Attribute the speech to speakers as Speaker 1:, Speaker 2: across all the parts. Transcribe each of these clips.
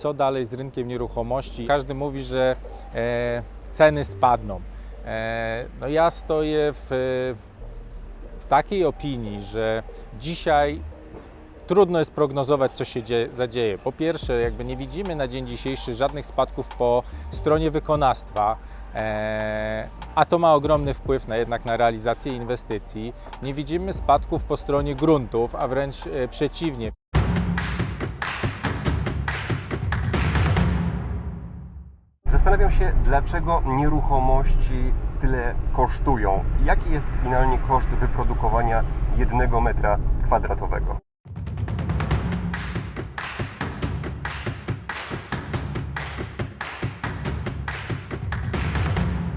Speaker 1: co dalej z rynkiem nieruchomości. Każdy mówi, że e, ceny spadną. E, no ja stoję w, w takiej opinii, że dzisiaj trudno jest prognozować, co się dzie- zadzieje. Po pierwsze, jakby nie widzimy na dzień dzisiejszy żadnych spadków po stronie wykonawstwa, e, a to ma ogromny wpływ na jednak na realizację inwestycji. Nie widzimy spadków po stronie gruntów, a wręcz e, przeciwnie.
Speaker 2: Zastanawiam się, dlaczego nieruchomości tyle kosztują. Jaki jest finalnie koszt wyprodukowania jednego metra kwadratowego?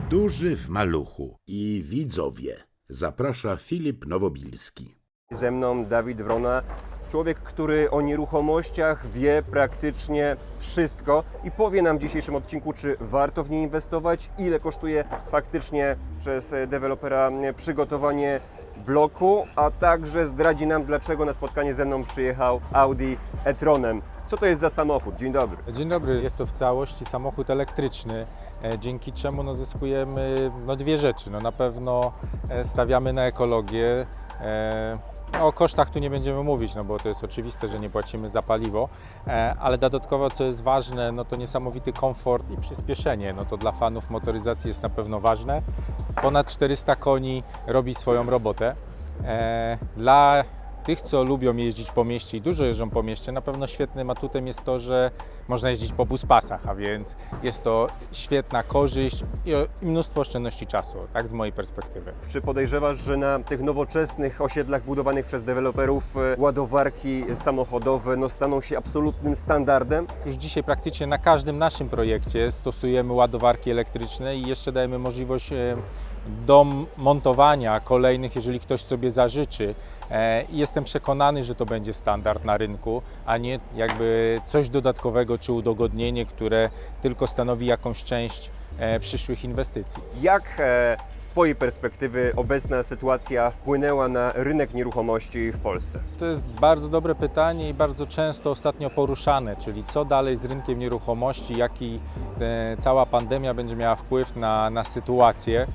Speaker 3: Duży w maluchu i widzowie zaprasza Filip Nowobilski.
Speaker 2: Ze mną Dawid Wrona, człowiek, który o nieruchomościach wie praktycznie wszystko i powie nam w dzisiejszym odcinku, czy warto w nie inwestować, ile kosztuje faktycznie przez dewelopera przygotowanie bloku, a także zdradzi nam, dlaczego na spotkanie ze mną przyjechał Audi e-tronem. Co to jest za samochód? Dzień dobry.
Speaker 1: Dzień dobry, jest to w całości samochód elektryczny, e, dzięki czemu no, zyskujemy no, dwie rzeczy. No, na pewno e, stawiamy na ekologię. e, O kosztach tu nie będziemy mówić, no bo to jest oczywiste, że nie płacimy za paliwo, e, ale dodatkowo co jest ważne, no to niesamowity komfort i przyspieszenie. No to dla fanów motoryzacji jest na pewno ważne. Ponad 400 koni robi swoją robotę. E, Dla tych, co lubią jeździć po mieście i dużo jeżdżą po mieście, na pewno świetnym atutem jest to, że można jeździć po buspasach, a więc jest to świetna korzyść i, mnóstwo oszczędności czasu, tak z mojej perspektywy.
Speaker 2: Czy podejrzewasz, że na tych nowoczesnych osiedlach budowanych przez deweloperów e, ładowarki samochodowe no, staną się absolutnym standardem?
Speaker 1: Już dzisiaj praktycznie na każdym naszym projekcie stosujemy ładowarki elektryczne i jeszcze dajemy możliwość do montowania kolejnych, jeżeli ktoś sobie zażyczy. E, I jestem przekonany, że to będzie standard na rynku, a nie jakby coś dodatkowego czy udogodnienie, które tylko stanowi jakąś część e, przyszłych inwestycji.
Speaker 2: Jak e, z Twojej perspektywy obecna sytuacja wpłynęła na rynek nieruchomości w Polsce?
Speaker 1: To jest bardzo dobre pytanie i bardzo często ostatnio poruszane, czyli co dalej z rynkiem nieruchomości, jaki cała pandemia będzie miała wpływ na, na sytuację.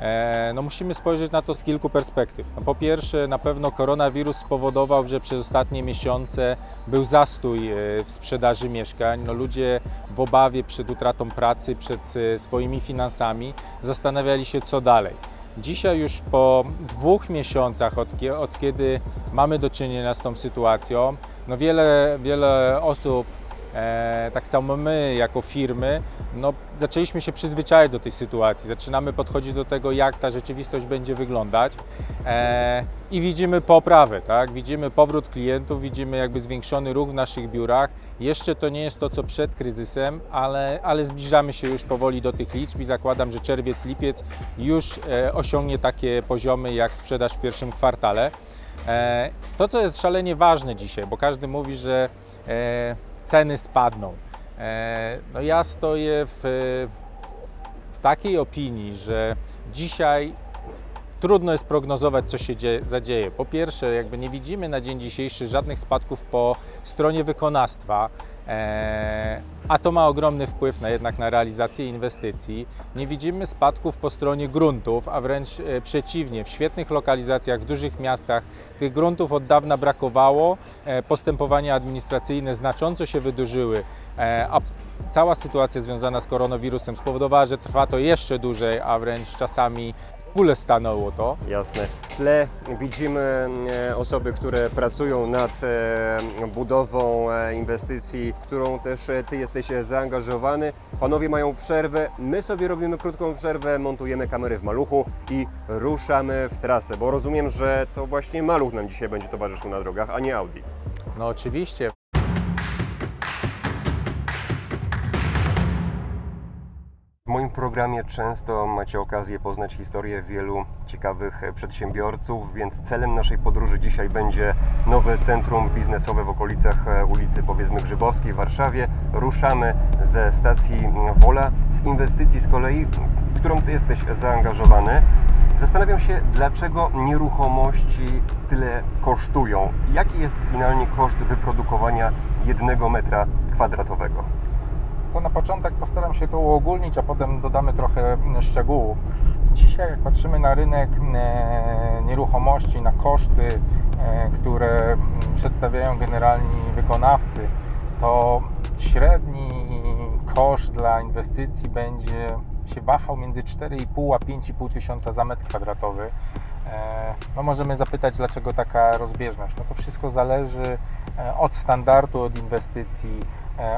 Speaker 1: E, no musimy spojrzeć na to z kilku perspektyw. No po pierwsze, na pewno koronawirus spowodował, że przez ostatnie miesiące był zastój e, w sprzedaży mieszkań. No ludzie w obawie przed utratą pracy, przed e, swoimi finansami zastanawiali się, co dalej. Dzisiaj już po dwóch miesiącach, od, od kiedy mamy do czynienia z tą sytuacją, no wiele, wiele osób, tak samo my jako firmy, no zaczęliśmy się przyzwyczajać do tej sytuacji. Zaczynamy podchodzić do tego, jak ta rzeczywistość będzie wyglądać e, i widzimy poprawę, tak? Widzimy powrót klientów, widzimy jakby zwiększony ruch w naszych biurach. Jeszcze to nie jest to, co przed kryzysem, ale, ale zbliżamy się już powoli do tych liczb i zakładam, że czerwiec, lipiec już e, osiągnie takie poziomy jak sprzedaż w pierwszym kwartale. E, To, co jest szalenie ważne dzisiaj, bo każdy mówi, że e, ceny spadną. E, No ja stoję w, w takiej opinii, że dzisiaj trudno jest prognozować, co się dzie- zadzieje. Po pierwsze, jakby nie widzimy na dzień dzisiejszy żadnych spadków po stronie wykonawstwa, a to ma ogromny wpływ na jednak na realizację inwestycji. Nie widzimy spadków po stronie gruntów, a wręcz e, przeciwnie, w świetnych lokalizacjach, w dużych miastach tych gruntów od dawna brakowało, e, postępowania administracyjne znacząco się wydłużyły, e, a cała sytuacja związana z koronawirusem spowodowała, że trwa to jeszcze dłużej, a wręcz czasami ogóle stanęło to.
Speaker 2: Jasne. W tle widzimy e, osoby, które pracują nad e, budową e, inwestycji, w którą też Ty jesteś zaangażowany. Panowie mają przerwę, my sobie robimy krótką przerwę, montujemy kamery w maluchu i ruszamy w trasę, bo rozumiem, że to właśnie maluch nam dzisiaj będzie towarzyszył na drogach, a nie Audi.
Speaker 1: No oczywiście.
Speaker 2: Programie często macie okazję poznać historię wielu ciekawych przedsiębiorców, więc celem naszej podróży dzisiaj będzie nowe centrum biznesowe w okolicach e, ulicy powiedzmy Grzybowskiej w Warszawie. Ruszamy ze stacji Wola, z inwestycji z kolei, w którą Ty jesteś zaangażowany. Zastanawiam się, dlaczego nieruchomości tyle kosztują. Jaki jest finalnie koszt wyprodukowania jednego metra kwadratowego?
Speaker 1: To na początek postaram się to uogólnić, a potem dodamy trochę mm, szczegółów. Dzisiaj, jak patrzymy na rynek e, nieruchomości, na koszty, e, które mm, przedstawiają generalni wykonawcy, to średni koszt dla inwestycji będzie się wahał między 4,5 a 5,5 tysiąca za metr kwadratowy. E, No możemy zapytać, dlaczego taka rozbieżność. No to wszystko zależy od standardu, od inwestycji,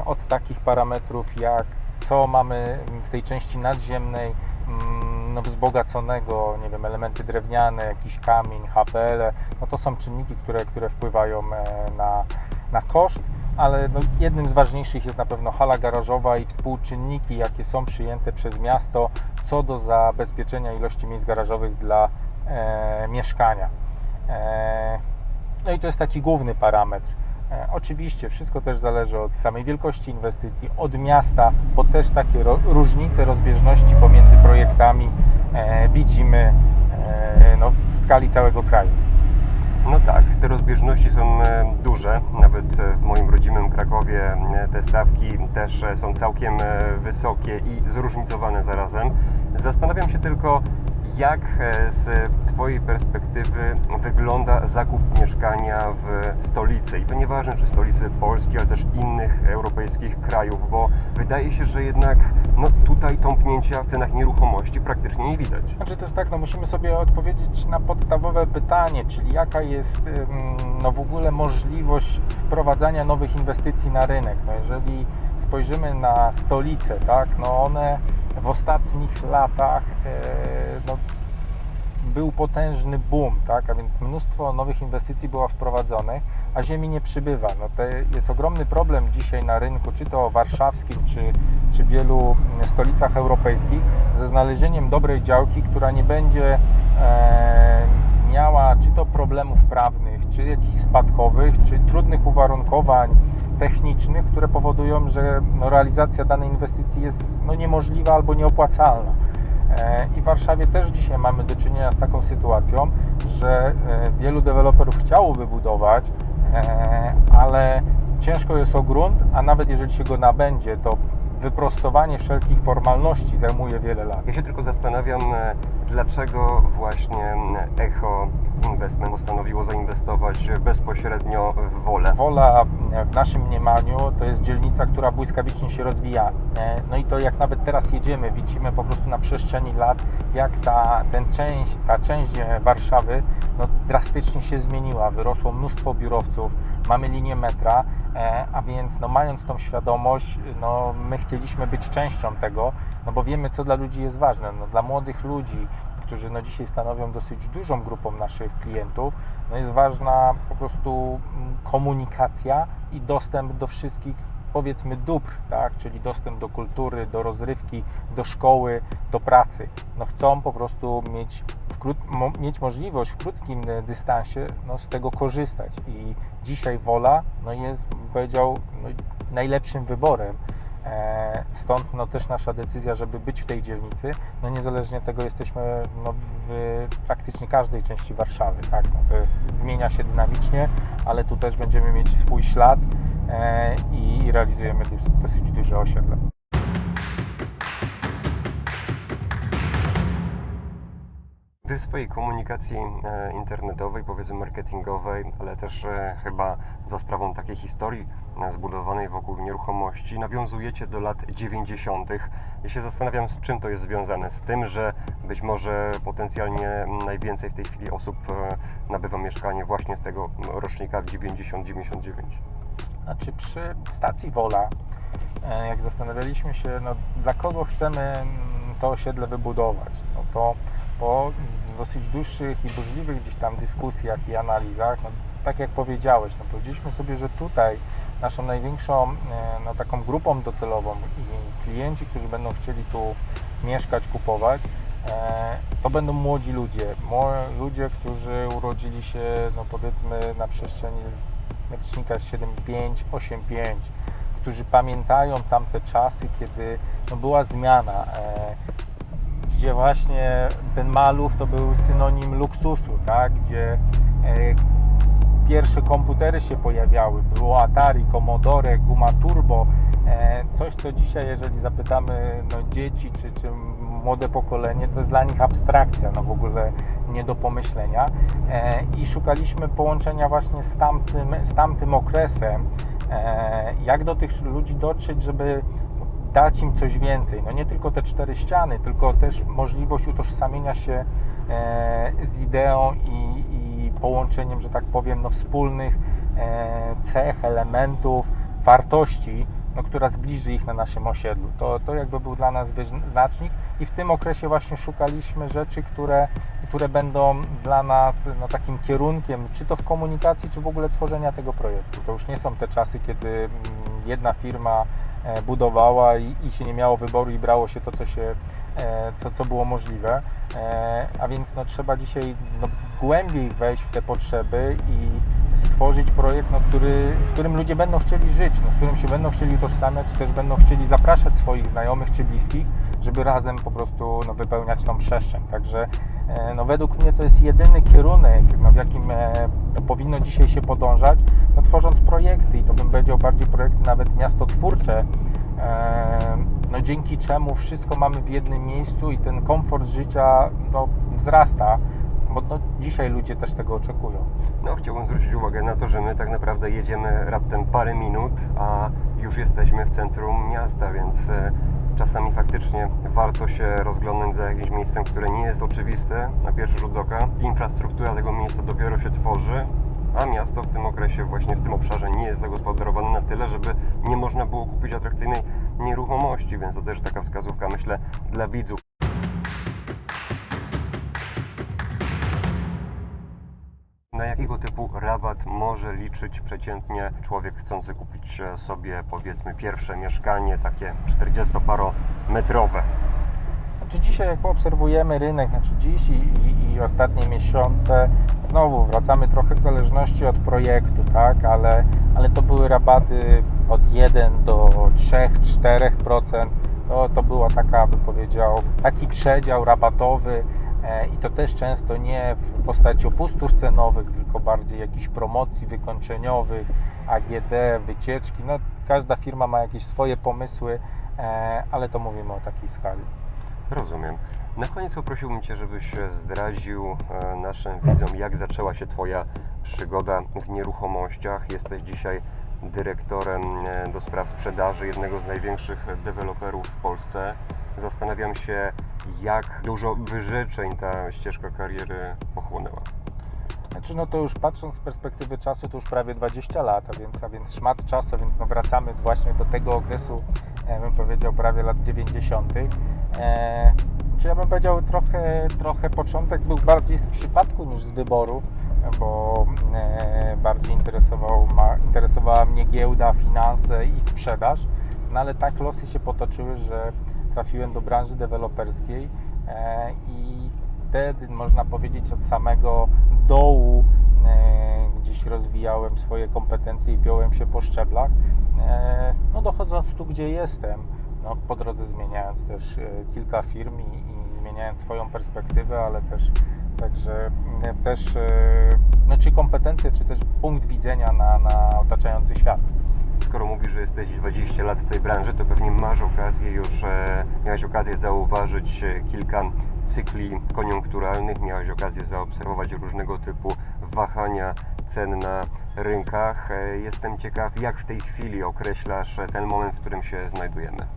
Speaker 1: od takich parametrów jak co mamy w tej części nadziemnej mm, no, wzbogaconego, nie wiem, elementy drewniane, jakiś kamień, HPL, no to są czynniki, które, które wpływają e, na, na koszt, ale no, jednym z ważniejszych jest na pewno hala garażowa i współczynniki, jakie są przyjęte przez miasto co do zabezpieczenia ilości miejsc garażowych dla e, mieszkania. E, no i to jest taki główny parametr. E, Oczywiście wszystko też zależy od samej wielkości inwestycji, od miasta, bo też takie różnice, rozbieżności pomiędzy projektami e, widzimy e, no, w skali całego kraju.
Speaker 2: No tak, te rozbieżności są duże. Nawet w moim rodzimym Krakowie te stawki też są całkiem wysokie i zróżnicowane zarazem. Zastanawiam się tylko, jak z Twojej perspektywy wygląda zakup mieszkania w stolicy. I to nieważne, czy stolicy Polski, ale też innych europejskich krajów, bo wydaje się, że jednak no, tutaj tąpnięcia w cenach nieruchomości praktycznie nie widać.
Speaker 1: Znaczy to jest tak, no musimy sobie odpowiedzieć na podstawowe pytanie, czyli jaka jest no w ogóle możliwość wprowadzania nowych inwestycji na rynek. No jeżeli spojrzymy na stolice, tak, no one w ostatnich latach e, no, był potężny boom, tak, a więc mnóstwo nowych inwestycji było wprowadzonych, a ziemi nie przybywa. No to jest ogromny problem dzisiaj na rynku, czy to warszawskim, czy, czy wielu stolicach europejskich, ze znalezieniem dobrej działki, która nie będzie e, miała czy to problemów prawnych, czy jakichś spadkowych, czy trudnych uwarunkowań technicznych, które powodują, że no, realizacja danej inwestycji jest no, niemożliwa albo nieopłacalna. E, I w Warszawie też dzisiaj mamy do czynienia z taką sytuacją, że e, wielu deweloperów chciałoby budować, e, ale ciężko jest o grunt, a nawet jeżeli się go nabędzie, to wyprostowanie wszelkich formalności zajmuje wiele lat.
Speaker 2: Ja się tylko zastanawiam, e, dlaczego właśnie Echo Investment postanowiło zainwestować bezpośrednio w Wolę.
Speaker 1: Wola w naszym mniemaniu to jest dzielnica, która błyskawicznie się rozwija. E, No i to jak nawet teraz jedziemy, widzimy po prostu na przestrzeni lat, jak ta, ten część, ta część e, Warszawy no, drastycznie się zmieniła. Wyrosło mnóstwo biurowców, mamy linię metra, a więc no, mając tą świadomość, no, my chcieliśmy być częścią tego, no bo wiemy, co dla ludzi jest ważne. No, dla młodych ludzi, którzy no, dzisiaj stanowią dosyć dużą grupą naszych klientów, no, jest ważna po prostu mm, komunikacja i dostęp do wszystkich powiedzmy dóbr, tak? czyli dostęp do kultury, do rozrywki, do szkoły, do pracy. No chcą po prostu mieć, wkrót, mo, mieć możliwość w krótkim e, dystansie no, z tego korzystać i dzisiaj Wola no, jest, powiedział, no, najlepszym wyborem. E, Stąd no, też nasza decyzja, żeby być w tej dzielnicy. No, niezależnie od tego jesteśmy no, w praktycznie każdej części Warszawy. Tak? No, to jest, zmienia się dynamicznie, ale tu też będziemy mieć swój ślad e, i realizujemy dosyć, dosyć duże osiedle.
Speaker 2: Wy w swojej komunikacji e, internetowej, powiedzmy marketingowej, ale też e, chyba za sprawą takiej historii e, zbudowanej wokół nieruchomości, nawiązujecie do lat 90. Ja się zastanawiam, z czym to jest związane. Z tym, że być może potencjalnie najwięcej w tej chwili osób nabywa mieszkanie właśnie z tego rocznika 90-99.
Speaker 1: Znaczy przy stacji Wola, jak zastanawialiśmy się, no, dla kogo chcemy to osiedle wybudować, no to po dosyć dłuższych i burzliwych gdzieś tam dyskusjach i analizach, no, tak jak powiedziałeś, no, powiedzieliśmy sobie, że tutaj naszą największą e, no, taką grupą docelową i klienci, którzy będą chcieli tu mieszkać, kupować, e, to będą młodzi ludzie. Ludzie, którzy urodzili się, no powiedzmy, na przestrzeni rocznika 7.5, 8.5, którzy pamiętają tamte czasy, kiedy no, była zmiana. Gdzie właśnie ten maluch to był synonim luksusu, tak? gdzie e, pierwsze komputery się pojawiały. Było Atari, Commodore, Guma Turbo. E, coś, co dzisiaj, jeżeli zapytamy no, dzieci czy, czy młode pokolenie, to jest dla nich abstrakcja, no w ogóle nie do pomyślenia. E, I szukaliśmy połączenia właśnie z tamtym, z tamtym okresem. Jak do tych ludzi dotrzeć, żeby dać im coś więcej. No nie tylko te cztery ściany, tylko też możliwość utożsamienia się e, z ideą i, i połączeniem, że tak powiem, no, wspólnych e, cech, elementów, wartości, no, która zbliży ich na naszym osiedlu. To, to jakby był dla nas wyznacznik i w tym okresie właśnie szukaliśmy rzeczy, które, które będą dla nas no, takim kierunkiem, czy to w komunikacji, czy w ogóle tworzenia tego projektu. To już nie są te czasy, kiedy mm, jedna firma budowała i, i się nie miało wyboru i brało się to, co, się, e, co, co było możliwe. E, A więc no, trzeba dzisiaj no, głębiej wejść w te potrzeby i stworzyć projekt, no, który, w którym ludzie będą chcieli żyć, no, z którym się będą chcieli utożsamiać, też będą chcieli zapraszać swoich znajomych czy bliskich, żeby razem po prostu no, wypełniać tą przestrzeń. Także e, no, według mnie to jest jedyny kierunek, no, w jakim e, no, powinno dzisiaj się podążać, no, tworząc projekty. I to bym powiedział bardziej projekty nawet miastotwórcze, e, no, dzięki czemu wszystko mamy w jednym miejscu i ten komfort życia no, wzrasta, bo no, dzisiaj ludzie też tego oczekują.
Speaker 2: No, chciałbym zwrócić uwagę na to, że my tak naprawdę jedziemy raptem parę minut, a już jesteśmy w centrum miasta, więc e, czasami faktycznie warto się rozglądnąć za jakimś miejscem, które nie jest oczywiste na pierwszy rzut oka. Infrastruktura tego miejsca dopiero się tworzy, a miasto w tym okresie, właśnie w tym obszarze nie jest zagospodarowane na tyle, żeby nie można było kupić atrakcyjnej nieruchomości, więc to też taka wskazówka, myślę, dla widzów. Na jakiego typu rabat może liczyć przeciętnie człowiek chcący kupić e, sobie powiedzmy pierwsze mieszkanie, takie 40-parometrowe?
Speaker 1: Znaczy dzisiaj jak obserwujemy rynek, znaczy dziś i, i, i ostatnie miesiące, znowu wracamy trochę w zależności od projektu, tak, ale, ale to były rabaty od 1 do 3-4%. To, to była taka, by powiedział, taki przedział rabatowy e, i to też często nie w postaci opustów cenowych, tylko bardziej jakichś promocji wykończeniowych, AGD, wycieczki. No, każda firma ma jakieś swoje pomysły, e, ale to mówimy o takiej skali.
Speaker 2: Rozumiem. Na koniec poprosiłbym Cię, żebyś zdradził e, naszym widzom, jak zaczęła się Twoja przygoda w nieruchomościach. Jesteś dzisiaj dyrektorem e, do spraw sprzedaży jednego z największych deweloperów w Polsce. Zastanawiam się, jak dużo wyrzeczeń ta ścieżka kariery pochłonęła.
Speaker 1: Znaczy, no to już patrząc z perspektywy czasu, to już prawie 20 lat, a więc, a więc szmat czasu, więc no wracamy właśnie do tego okresu, e, bym powiedział, prawie lat 90. E, czy ja bym powiedział, trochę, trochę początek był bardziej z przypadku niż z wyboru, bo e, bardziej interesował, interesowała mnie giełda, finanse i sprzedaż, no ale tak losy się potoczyły, że trafiłem do branży deweloperskiej e, i wtedy można powiedzieć od samego dołu e, gdzieś rozwijałem swoje kompetencje i piąłem się po szczeblach. No dochodząc tu, gdzie jestem, no, po drodze zmieniając też kilka firm i, i zmieniając swoją perspektywę, ale też także e, też e, no, czy kompetencje, czy też punkt widzenia na, na otaczający świat.
Speaker 2: Skoro mówisz, że jesteś 20 lat w tej branży, to pewnie masz okazję już, e, miałeś okazję zauważyć kilka cykli koniunkturalnych, miałeś okazję zaobserwować różnego typu wahania cen na rynkach. Jestem ciekaw, jak w tej chwili określasz ten moment, w którym się znajdujemy.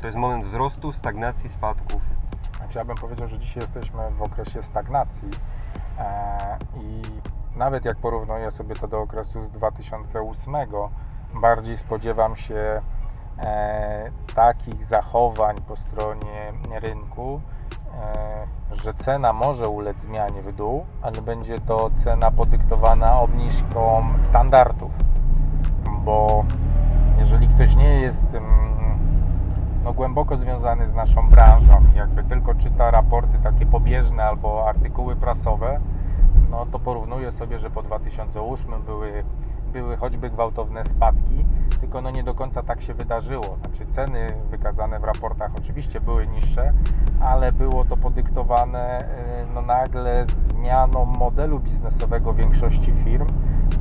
Speaker 2: To jest moment wzrostu, stagnacji, spadków.
Speaker 1: Znaczy ja bym powiedział, że dzisiaj jesteśmy w okresie stagnacji? E, i nawet jak porównuję sobie to do okresu z 2008, bardziej spodziewam się e, takich zachowań po stronie rynku, e, że cena może ulec zmianie w dół, ale będzie to cena podyktowana obniżką standardów, bo jeżeli ktoś nie jest mm, no, głęboko związany z naszą branżą. Jakby tylko czyta raporty takie pobieżne albo artykuły prasowe, no to porównuje sobie, że po 2008 były były choćby gwałtowne spadki, tylko no nie do końca tak się wydarzyło. Znaczy ceny wykazane w raportach oczywiście były niższe, ale było to podyktowane y, no nagle zmianą modelu biznesowego większości firm,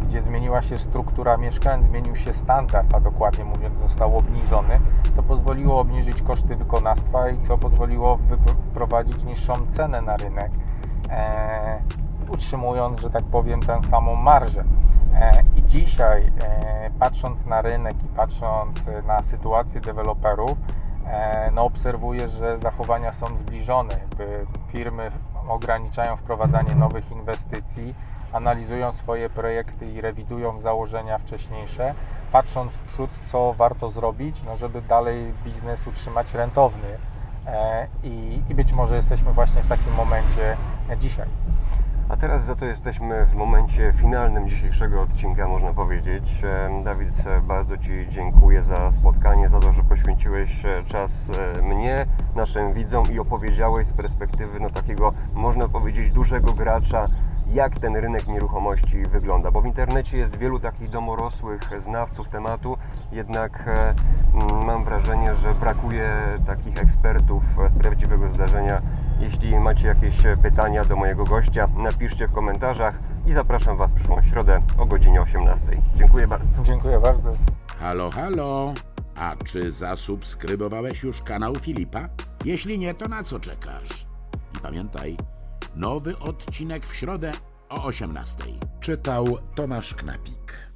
Speaker 1: gdzie zmieniła się struktura mieszkań, zmienił się standard, a dokładnie mówiąc został obniżony, co pozwoliło obniżyć koszty wykonawstwa i co pozwoliło wprowadzić niższą cenę na rynek, e, utrzymując, że tak powiem, tę samą marżę. E, I dzisiaj, e, patrząc na rynek i patrząc na sytuację deweloperów, e, no obserwuję, że zachowania są zbliżone. Firmy ograniczają wprowadzanie nowych inwestycji, analizują swoje projekty i rewidują założenia wcześniejsze, patrząc w przód, co warto zrobić, no żeby dalej biznes utrzymać rentowny. I, I być może jesteśmy właśnie w takim momencie dzisiaj.
Speaker 2: A teraz za to jesteśmy w momencie finalnym dzisiejszego odcinka, można powiedzieć. E, Dawid, e, bardzo Ci dziękuję za spotkanie, za to, że poświęciłeś e, czas mnie, naszym widzom i opowiedziałeś z perspektywy no, takiego, można powiedzieć, dużego gracza, jak ten rynek nieruchomości wygląda. Bo w internecie jest wielu takich domorosłych znawców tematu, jednak mam wrażenie, że brakuje takich ekspertów z prawdziwego zdarzenia. Jeśli macie jakieś e, pytania do mojego gościa, napiszcie w komentarzach i zapraszam Was w przyszłą środę o godzinie 18. Dziękuję bardzo.
Speaker 1: Dziękuję bardzo.
Speaker 3: Halo, halo. A czy zasubskrybowałeś już kanał Filipa? Jeśli nie, to na co czekasz? I pamiętaj, nowy odcinek w środę o 18:00. Czytał Tomasz Knapik.